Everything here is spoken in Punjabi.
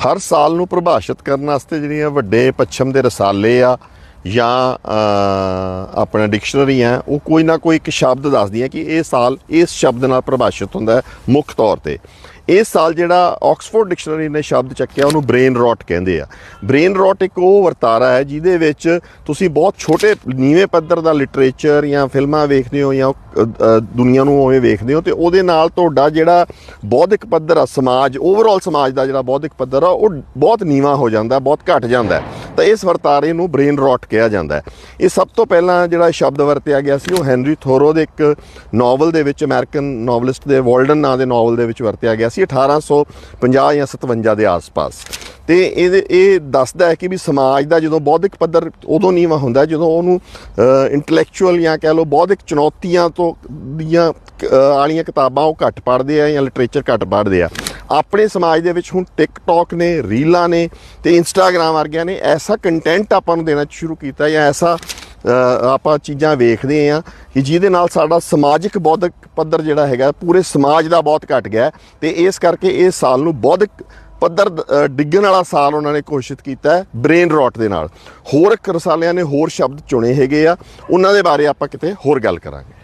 ਹਰ ਸਾਲ ਨੂੰ ਪ੍ਰਭਾਸ਼ਿਤ ਕਰਨ ਵਾਸਤੇ ਜਿਹੜੀਆਂ ਵੱਡੇ ਪੱਛਮ ਦੇ ਰਸਾਲੇ ਆ ਜਾਂ ਆਪਣਾ ਡਿਕਸ਼ਨਰੀ ਹੈ, ਉਹ ਕੋਈ ਨਾ ਕੋਈ ਇੱਕ ਸ਼ਬਦ ਦੱਸਦੀ ਹੈ ਕਿ ਇਹ ਸਾਲ ਇਸ ਸ਼ਬਦ ਨਾਲ ਪਰਿਭਾਸ਼ਿਤ ਹੁੰਦਾ ਹੈ, ਮੁੱਖ ਤੌਰ ਤੇ ਇਸ ਸਾਲ ਜਿਹੜਾ ਆਕਸਫੋਰਡ ਡਿਕਸ਼ਨਰੀ ਨੇ ਸ਼ਬਦ ਚੱਕਿਆ, ਉਹਨੂੰ ਬ੍ਰੇਨ ਰੌਟ ਕਹਿੰਦੇ ਆ ਬ੍ਰੇਨ ਰੌਟ ਇੱਕ ਉਹ ਵਰਤਾਰਾ ਹੈ ਜਿਹਦੇ ਵਿੱਚ ਤੁਸੀਂ ਬਹੁਤ ਛੋਟੇ ਨੀਵੇਂ ਪੱਧਰ ਦਾ ਲਿਟਰੇਚਰ ਜਾਂ ਫਿਲਮਾਂ ਵੇਖਦੇ ਹੋ ਜਾਂ ਦੁਨੀਆ ਨੂੰ ਉਵੇਂ ਵੇਖਦੇ ਹੋ ਤੇ ਉਹਦੇ ਨਾਲ ਤੁਹਾਡਾ ਜਿਹੜਾ ਬੌਧਿਕ ਪੱਧਰ ਆ, ਸਮਾਜ ਓਵਰਆਲ ਸਮਾਜ ਦਾ ਜਿਹੜਾ ਬੌਧਿਕ ਪੱਧਰ ਆ, ਉਹ ਬਹੁਤ ਨੀਵਾਂ ਹੋ ਜਾਂਦਾ, ਬਹੁਤ ਘਟ ਜਾਂਦਾ ਹੈ। ਤਾਂ ਇਸ ਵਰਤਾਰੇ ਨੂੰ ਬ੍ਰੇਨ ਰੌਟ ਕਿਹਾ ਜਾਂਦਾ ਹੈ। ਇਹ ਸਭ ਤੋਂ ਪਹਿਲਾਂ ਜਿਹੜਾ ਸ਼ਬਦ ਵਰਤਿਆ ਗਿਆ ਸੀ, ਉਹ ਹੈਨਰੀ ਥੋਰੋ ਦੇ ਇੱਕ ਨੋਵਲ ਦੇ ਵਿੱਚ, ਅਮਰੀਕਨ ਨੋਵਲਿਸਟ ਦੇ, ਵਾਲਡਨ ਨਾਂ ਦੇ ਨੋਵਲ ਦੇ ਵਿੱਚ ਵਰਤਿਆ ਗਿਆ ਸੀ 1850 ਜਾਂ 57 ਦੇ ਆਸ-ਪਾਸ। ਤੇ ਇਹ ਇਹ ਦੱਸਦਾ ਹੈ ਕਿ ਵੀ ਸਮਾਜ ਦਾ ਜਦੋਂ ਬੌਧਿਕ ਪੱਧਰ ਉਦੋਂ ਨੀਵਾਂ ਹੁੰਦਾ ਜਦੋਂ ਉਹਨੂੰ ਇੰਟੈਲੈਕਚੁਅਲ ਜਾਂ ਕਹਿ ਲਓ ਬੌਧਿਕ ਚੁਣੌਤੀਆਂ ਤੋਂ ਦੀਆਂ ਕ- ਵਾਲੀਆਂ ਕਿਤਾਬਾਂ ਉਹ ਘੱਟ ਪੜ੍ਹਦੇ ਆ ਜਾਂ ਲਿਟਰੇਚਰ ਘੱਟ ਪੜ੍ਹਦੇ ਆ। ਆਪਣੇ ਸਮਾਜ ਦੇ ਵਿੱਚ ਹੁਣ ਟਿਕਟੌਕ ਨੇ ਰੀਲਾਂ ਨੇ ਤੇ ਇੰਸਟਾਗ੍ਰam ਵਰਗਿਆਂ ਨੇ ਐਸਾ ਕੰਟੈਂਟ ਆਪਾਂ ਨੂੰ ਦੇਣਾ ਸ਼ੁਰੂ ਕੀਤਾ ਜਾਂ ਐਸਾ ਆਪਾਂ ਚੀਜ਼ਾਂ ਵੇਖਦੇ ਆ ਕਿ ਜਿਹਦੇ ਨਾਲ ਸਾਡਾ ਸਮਾਜਿਕ ਬੌਧਿਕ ਪੱਧਰ ਜਿਹੜਾ ਹੈਗਾ, ਪੂਰੇ ਸਮਾਜ ਦਾ ਬਹੁਤ ਘਟ ਗਿਆ ਹੈ ਤੇ ਇਸ ਕਰਕੇ ਇਸ ਸਾਲ ਨੂੰ ਬੌਧਿਕ ਪੱਧਰ ਡਿੱਗਣ ਵਾਲਾ ਸਾਲ ਉਹਨਾਂ ਨੇ ਘੋਸ਼ਿਤ ਕੀਤਾ ਹੈ ਬ੍ਰੇਨ ਰੌਟ ਦੇ ਨਾਲ। ਹੋਰ ਰਸਾਲਿਆਂ ਨੇ ਹੋਰ ਸ਼ਬਦ ਚੁਣੇ ਹੈਗੇ ਆ, ਉਹਨਾਂ ਦੇ ਬਾਰੇ ਆਪਾਂ ਕਿਤੇ ਹੋਰ ਗੱਲ ਕਰਾਂਗੇ।